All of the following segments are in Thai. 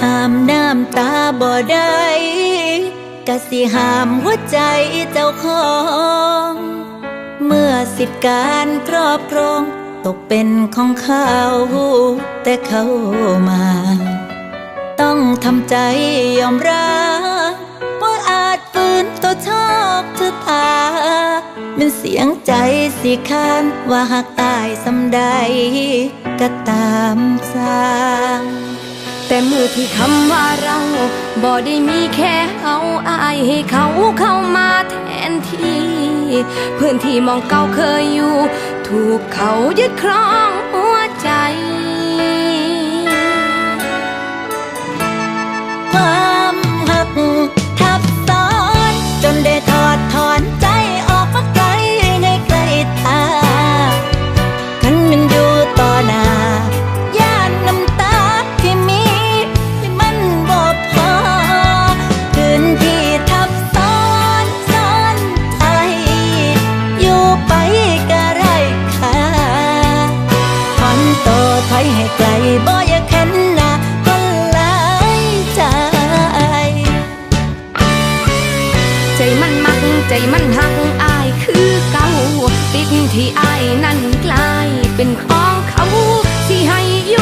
ห้ามน้ำตาบ่ได้กะสิห้ามหัวใจเจ้าของ เมื่อสิทธิการครอบครองตกเป็นของเขา แต่เขามา ต้องทำใจยอมรับว่าอาจฝืนตัวชอบชะตาเป็นเสียงใจสิคานว่าหากตายสำใดก็ตามสร้าง แต่มือที่คำว่าเราบ่ได้มีแค่เอาอายให้เขาเข้ามาแทนที่พื้นที่มองเก่าเคยอยู่ ถูกเขายึดครองหัวใจ อยให้ไกลบ่อยากเห็นหน้าคนหลายใจ ใจมันมักใจมันหักอายคือเก่า ติดที่อายนั่นกลายเป็นของเขา สิให้ย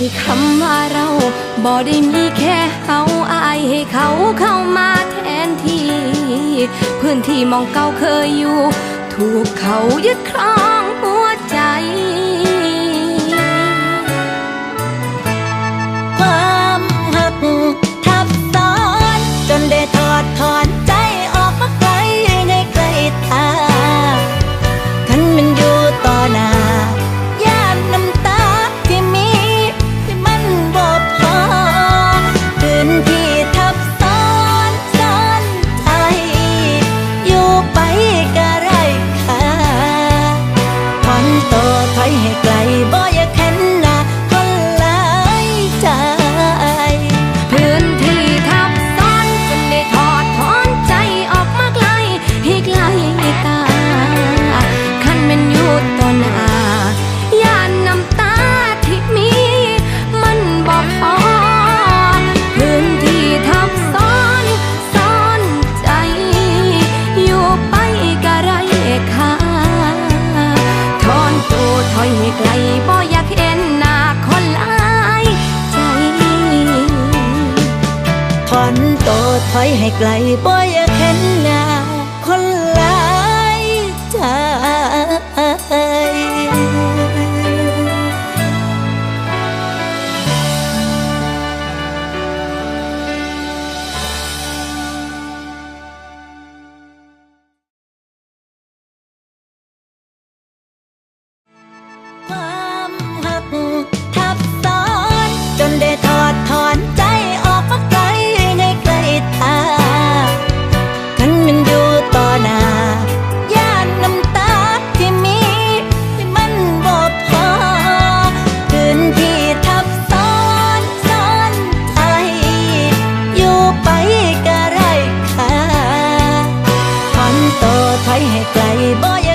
ที่คำว่าเราบ่ได้มีแค่เอาอายให้เขาเข้ามาแทนที่ พื้นที่มองเก่าเคยอยู่ ถูกเขายึดครอง ถอยให้ไกลบ่อยากเห็นหน้า อถอยให้ไกลบ่ย